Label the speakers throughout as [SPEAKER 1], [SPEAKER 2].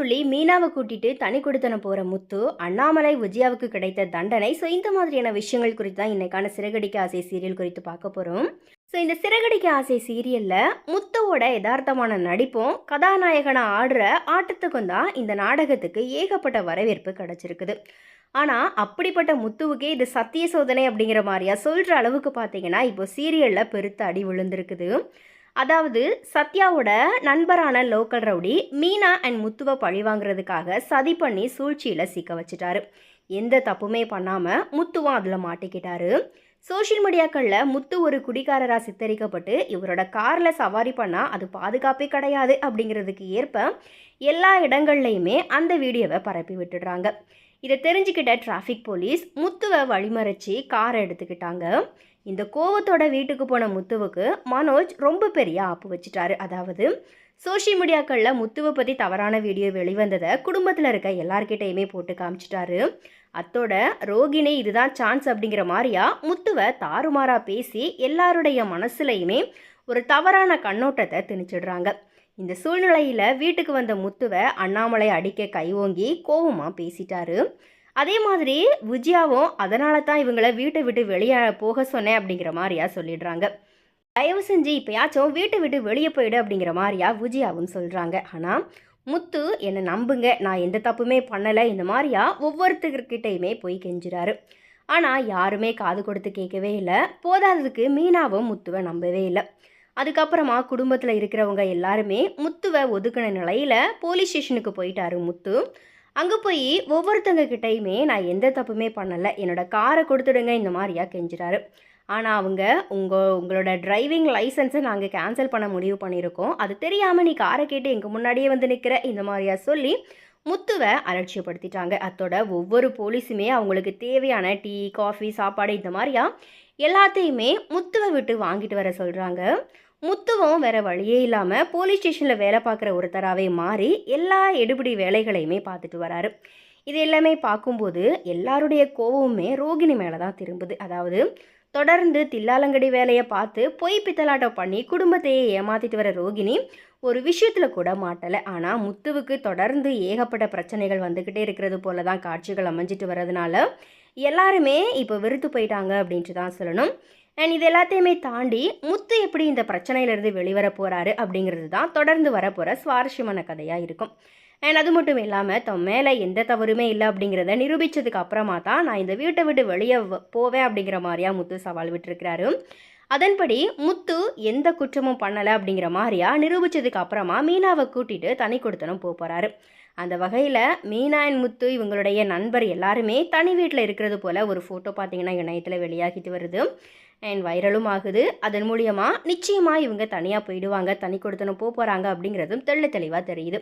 [SPEAKER 1] சொல்லி மீனாவை கூட்டிட்டு தனி கொடுத்தன போகிற முத்து அண்ணாமலை விஜயாவுக்கு கிடைத்த தண்டனை ஸோ இந்த மாதிரியான விஷயங்கள் குறித்து தான் இன்னைக்கான சிறகடிக்க ஆசை சீரியல் குறித்து பார்க்க போகிறோம் ஸோ இந்த சிறகடிக்க ஆசை சீரியலில் முத்துவோட யதார்த்தமான நடிப்பும் கதாநாயகனை ஆடுற ஆட்டத்துக்கும் தான் இந்த நாடகத்துக்கு ஏகப்பட்ட வரவேற்பு கிடச்சிருக்குது. ஆனால் அப்படிப்பட்ட முத்துவுக்கே இது சத்திய சோதனை அப்படிங்கிற மாதிரியா சொல்கிற அளவுக்கு பார்த்தீங்கன்னா இப்போ சீரியலில் பெருத்த அடி விழுந்திருக்குது. அதாவது சத்யாவோட நண்பரான லோக்கல் ரவுடி மீனா அண்ட் முத்துவை பழி வாங்குறதுக்காக சதி பண்ணி சூழ்ச்சியில் சிக்க வச்சுட்டாரு. எந்த தப்புமே பண்ணாமல் முத்துவும் அதில் மாட்டிக்கிட்டாரு. சோஷியல் மீடியாக்களில் முத்து ஒரு குடிகாரராக சித்தரிக்கப்பட்டு இவரோட காரில் சவாரி பண்ணால் அது பாதுகாப்பே கிடையாது அப்படிங்கிறதுக்கு ஏற்ப எல்லா இடங்கள்லையுமே அந்த வீடியோவை பரப்பி விட்டுடுறாங்க. இதை தெரிஞ்சுக்கிட்ட டிராஃபிக் போலீஸ் முத்துவை வழிமறைச்சி காரை எடுத்துக்கிட்டாங்க. இந்த கோவத்தோட வீட்டுக்கு போன முத்துவுக்கு மனோஜ் ரொம்ப பெரிய ஆப்பு வச்சுட்டாரு. அதாவது சோஷியல் மீடியாக்களில் முத்துவை பற்றி தவறான வீடியோ வெளிவந்ததை குடும்பத்தில் இருக்க எல்லார்கிட்டையுமே போட்டு காமிச்சிட்டாரு. அத்தோட ரோகிணி இதுதான் சான்ஸ் அப்படிங்கிற மாதிரியா முத்துவை தாறுமாறா பேசி எல்லாருடைய மனசுலையுமே ஒரு தவறான கண்ணோட்டத்தை திணிச்சிடுறாங்க. இந்த சூழ்நிலையில் வீட்டுக்கு வந்த முத்துவை அண்ணாமலை அடிக்க கை ஓங்கி கோவமாக பேசிட்டாரு. அதே மாதிரி விஜயாவும் அதனால தான் இவங்களை வீட்டை விட்டு வெளியே போக சொன்னேன் அப்படிங்கிற மாதிரியா சொல்லிடுறாங்க. தயவு செஞ்சு இப்போயாச்சும் வீட்டை விட்டு வெளியே போயிடு அப்படிங்கிற மாதிரியா விஜயாவும் சொல்கிறாங்க ஆனால் முத்து என்னை நம்புங்க. நான் எந்த தப்புமே பண்ணலை. இந்த மாதிரியா ஒவ்வொருத்தர்கிட்டையுமே போய் கெஞ்சுறாரு. ஆனால் யாருமே காது கொடுத்து கேட்கவே இல்லை. போதாததுக்கு மீனாவும் முத்துவை நம்பவே இல்லை. அதுக்கப்புறமா குடும்பத்தில் இருக்கிறவங்க எல்லாருமே முத்துவை ஒதுக்கின நிலையில் போலீஸ் ஸ்டேஷனுக்கு போயிட்டாரு முத்து. அங்கே போய் ஒவ்வொருத்தங்க கிட்டேயுமே நான் எந்த தப்புமே பண்ணலை. என்னோட காரை கொடுத்துடுங்க இந்த மாதிரியா கெஞ்சுறாரு. ஆனால் அவங்க உங்கள் உங்களோட டிரைவிங் லைசன்ஸை நாங்கள் கேன்சல் பண்ண முடிவு பண்ணியிருக்கோம். அது தெரியாமல் நீ காரை கேட்டு எங்கள் முன்னாடியே வந்து நிற்கிற இந்த மாதிரியா சொல்லி முத்துவை அலட்சியப்படுத்திட்டாங்க. அத்தோட ஒவ்வொரு போலீஸுமே அவங்களுக்கு தேவையான டீ காஃபி சாப்பாடு இந்த மாதிரியா எல்லாத்தையுமே முத்துவை விட்டு வாங்கிட்டு வர சொல்கிறாங்க முத்துவும் வேற வழியே இல்லாமல் போலீஸ் ஸ்டேஷனில் வேலை பார்க்குற ஒருத்தராகவே மாறி எல்லா எடுபிடி வேலைகளையுமே பார்த்துட்டு வராரு. இது எல்லாமே பார்க்கும்போது எல்லாருடைய கோவமுமே ரோகிணி மேலே தான் திரும்புது. அதாவது தொடர்ந்து தில்லாலங்கடி வேலையை பார்த்து பொய் பித்தலாட்டம் பண்ணி குடும்பத்தையே ஏமாத்திட்டு வர ரோகிணி ஒரு விஷயத்தில் கூட மாட்டலை. ஆனால் முத்துவுக்கு தொடர்ந்து ஏகப்பட்ட பிரச்சனைகள் வந்துக்கிட்டே இருக்கிறது போல தான் காட்சிகள் அமைஞ்சிட்டு வர்றதுனால எல்லாருமே இப்போ வெறுத்து போயிட்டாங்க அப்படின்ட்டு தான் சொல்லணும். அண்ட் இது எல்லாத்தையுமே தாண்டி முத்து எப்படி இந்த பிரச்சனையிலேருந்து வெளிவர போகிறாரு அப்படிங்கிறது தான் தொடர்ந்து வரப்போகிற சுவாரஸ்யமான கதையாக இருக்கும். அண்ட் அது மட்டும் இல்லாமல் தன் மேலே எந்த தவறுமே இல்லை அப்படிங்கிறத நிரூபித்ததுக்கு அப்புறமா தான் நான் இந்த வீட்டை விட்டு வெளியே போவேன் அப்படிங்கிற மாதிரியா முத்து சவால் விட்டுருக்கிறாரு. அதன்படி முத்து எந்த குற்றமும் பண்ணலை அப்படிங்கிற மாதிரியா நிரூபித்ததுக்கு அப்புறமா மீனாவை கூட்டிட்டு தனி கொடுத்தனும் போக போகிறாரு அந்த வகையில் மீனா அண்ட் முத்து இவங்களுடைய நண்பர் எல்லாருமே தனி வீட்டில் இருக்கிறது போல் ஒரு ஃபோட்டோ பார்த்தீங்கன்னா இணையத்தில் வெளியாகிட்டு வருது. அண்ட் வைரலும் ஆகுது. அதன் மூலியமாக நிச்சயமாக இவங்க தனியாக போயிடுவாங்க தனி கொடுத்தனும் போக போகிறாங்க அப்படிங்கிறதும் தெள்ள தெளிவாக தெரியுது.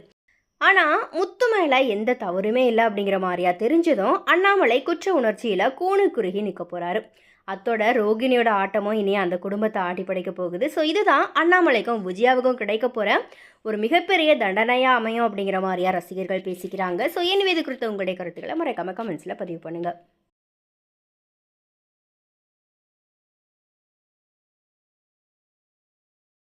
[SPEAKER 1] ஆனால் முத்து மேலே எந்த தவறுமே இல்லை அப்படிங்கிற மாதிரியா தெரிஞ்சதும் அண்ணாமலை குற்ற உணர்ச்சியில் கூணு குறுகி நிற்க போகிறாரு அத்தோட ரோகிணியோட ஆட்டமும் இனி அந்த குடும்பத்தை ஆட்டி படைக்க போகுது. ஸோ இதுதான் அண்ணாமலைக்கும் விஜயாவுக்கும் கிடைக்க போகிற ஒரு மிகப்பெரிய தண்டனையாக அமையும் அப்படிங்கிற மாதிரியா ரசிகர்கள் பேசிக்கிறாங்க. ஸோ என் இது குறித்த உங்களுடைய கருத்துக்களை மறக்காம கமெண்ட்ஸில் பதிவு பண்ணுங்கள்